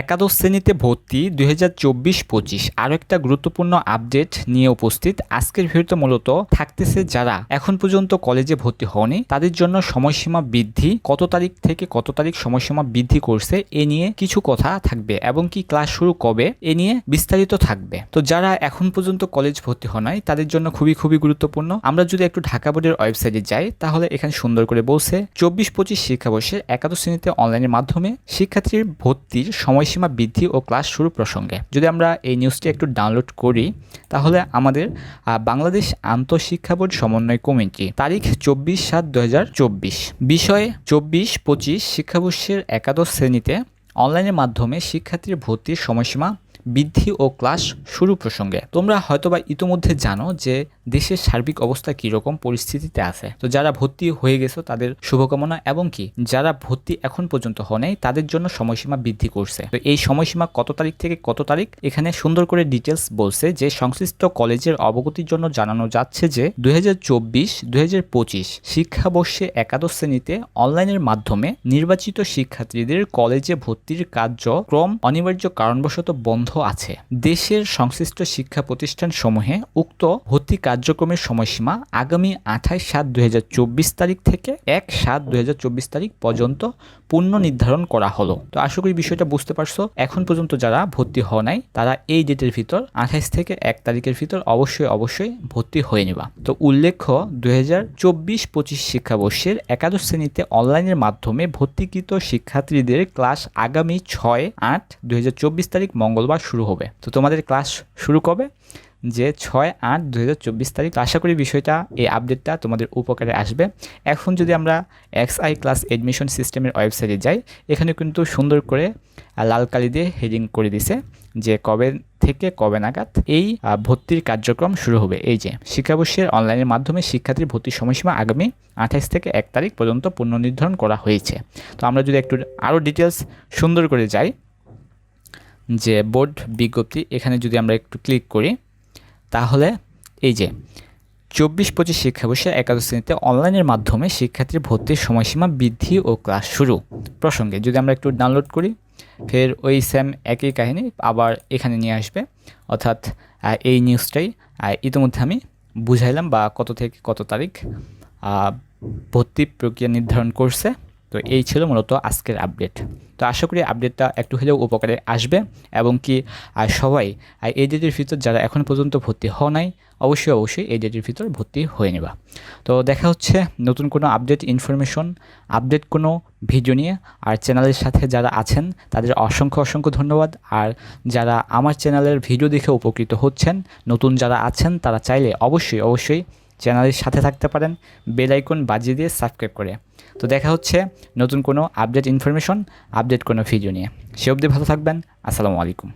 একাদশ শ্রেণীতে ভর্তি দুই হাজার চব্বিশ পঁচিশ। আরও একটা গুরুত্বপূর্ণ আপডেট নিয়ে উপস্থিত আজকের ভিডিওতে মূলত থাকতেছে যারা এখন পর্যন্ত কলেজে ভর্তি হয়নি তাদের জন্য সময়সীমা বৃদ্ধি, কত তারিখ থেকে কত তারিখ সময়সীমা বৃদ্ধি করছে এ নিয়ে কিছু কথা থাকবে এবং কি ক্লাস শুরু কবে এ নিয়ে বিস্তারিত থাকবে। তো যারা এখন পর্যন্ত কলেজ ভর্তি হন নাই, তাদের জন্য খুবই খুবই গুরুত্বপূর্ণ। আমরা যদি একটু ঢাকা বোর্ডের ওয়েবসাইটে যাই, তাহলে এখানে সুন্দর করে বলছে, চব্বিশ পঁচিশ শিক্ষাবর্ষের একাদশ শ্রেণীতে অনলাইনের মাধ্যমে শিক্ষার্থীর ভর্তির সময়সীমা বৃদ্ধি ও ক্লাস শুরু প্রসঙ্গে। যদি আমরা এই নিউজটি একটু ডাউনলোড করি, তাহলে আমাদের বাংলাদেশ আন্তঃশিক্ষা বোর্ড সমন্বয় কমিটি, তারিখ চব্বিশ সাত দু বিষয়ে চব্বিশ, পঁচিশ শিক্ষাবর্ষের একাদশ শ্রেণীতে অনলাইনের মাধ্যমে শিক্ষার্থীর ভর্তির সময়সীমা বৃদ্ধি ও ক্লাস শুরু প্রসঙ্গে। তোমরা হয়তোবা ইতোমধ্যে জানো যে দেশের সার্বিক অবস্থা কীরকম পরিস্থিতিতে আছে। তো যারা ভর্তি হয়ে গেছো, তাদের শুভকামনা এবং কি, যারা ভর্তি এখন পর্যন্ত হনে তাদের জন্য সময়সীমা বৃদ্ধি করছে। তো এই সময়সীমা কত তারিখ থেকে কত তারিখ? এখানে সুন্দর করে ডিটেলস বলছে যে সংশ্লিষ্ট কলেজের অবগতির জন্য জানানো যাচ্ছে যে দুই হাজার চব্বিশ শিক্ষাবর্ষে একাদশ শ্রেণীতে অনলাইনের মাধ্যমে নির্বাচিত শিক্ষার্থীদের কলেজে ভর্তির কার্যক্রম অনিবার্য কারণবশত বন্ধ আছে। দেশের সংশ্লিষ্ট শিক্ষা প্রতিষ্ঠান সমূহে উক্ত ভর্তি কার্যক্রমের সময়সীমা আগামী আঠাইশ সাত দুই তারিখ থেকে এক সাত দুই তারিখ পর্যন্ত পূর্ণ নির্ধারণ করা হলো। তো আশা করি বিষয়টা বুঝতে পারছ। এখন পর্যন্ত যারা ভর্তি হওয়া নাই, তারা এই ডেটের ভিতর আঠাইশ থেকে এক তারিখের ভিতর অবশ্যই অবশ্যই ভর্তি হয়ে নেবা। তো উল্লেখ্য, দুই হাজার চব্বিশ পঁচিশ শিক্ষাবর্ষের একাদশ শ্রেণীতে অনলাইনের মাধ্যমে ভর্তিকৃত শিক্ষার্থীদের ক্লাস আগামী ছয় আট দুই তারিখ মঙ্গলবার শুরু হবে। তো তোমাদের ক্লাস শুরু কবে? যে ছয় আট দু হাজার চব্বিশ তারিখ। আশা করি বিষয়টা, এই আপডেটটা তোমাদের উপকারে আসবে। এখন যদি আমরা এক্স আই ক্লাস এডমিশন সিস্টেমের ওয়েবসাইটে যাই, এখানে কিন্তু সুন্দর করে লাল কালি দিয়ে হেডিং করে দিছে যে কবে থেকে কবে নাগাদ এই ভর্তির কার্যক্রম শুরু হবে। এই যে, শিক্ষাবর্ষের অনলাইনের মাধ্যমে শিক্ষার্থীর ভর্তির সময়সীমা আগামী আঠাইশ থেকে এক তারিখ পর্যন্ত পুনর্নির্ধারণ করা হয়েছে। তো আমরা যদি একটু আরও ডিটেলস সুন্দর করে যাই যে বোর্ড বিজ্ঞপ্তি এখানে যদি আমরা একটু ক্লিক করি, তাহলে এই যে চব্বিশ পঁচিশ শিক্ষাবর্ষে একাদশ শ্রেণীতে অনলাইনের মাধ্যমে শিক্ষার্থীর ভর্তির সময়সীমা বৃদ্ধি ও ক্লাস শুরু প্রসঙ্গে যদি আমরা একটু ডাউনলোড করি, ফের ওই সেম একই কাহিনী আবার এখানে নিয়ে আসবে। অর্থাৎ এই নিউজটাই ইতিমধ্যে আমি বুঝাইলাম বা কত থেকে কত তারিখ ভর্তি প্রক্রিয়া নির্ধারণ করছে। তো এই ছিল মূলত আজকের আপডেট তো আশা করি আপডেটটা একটু হলেও উপকারে আসবে এবং কি, আর সবাই, আর এই ডেটের ভিতর যারা এখন পর্যন্ত ভর্তি হওয়া নাই, অবশ্যই অবশ্যই এই ডেটের ভিতর ভর্তি হয়ে নেবা। তো দেখা হচ্ছে নতুন কোনো আপডেট ইনফরমেশন আপডেট কোনো ভিডিও নিয়ে। আর চ্যানেলের সাথে যারা আছেন, তাদের অসংখ্য অসংখ্য ধন্যবাদ। আর যারা আমার চ্যানেলের ভিডিও দেখে উপকৃত হচ্ছেন, নতুন যারা আছেন, তারা চাইলে অবশ্যই অবশ্যই চ্যানেলের সাথে থাকতে পারেন। বেল আইকন বাজিয়ে দিয়ে সাবস্ক্রাইব করে। তো দেখা হচ্ছে নতুন কোনো আপডেট ইনফরমেশন, আপডেট কোনো ভিডিও নিয়ে। সে অবধি ভালো থাকবেন। আসসালামু আলাইকুম।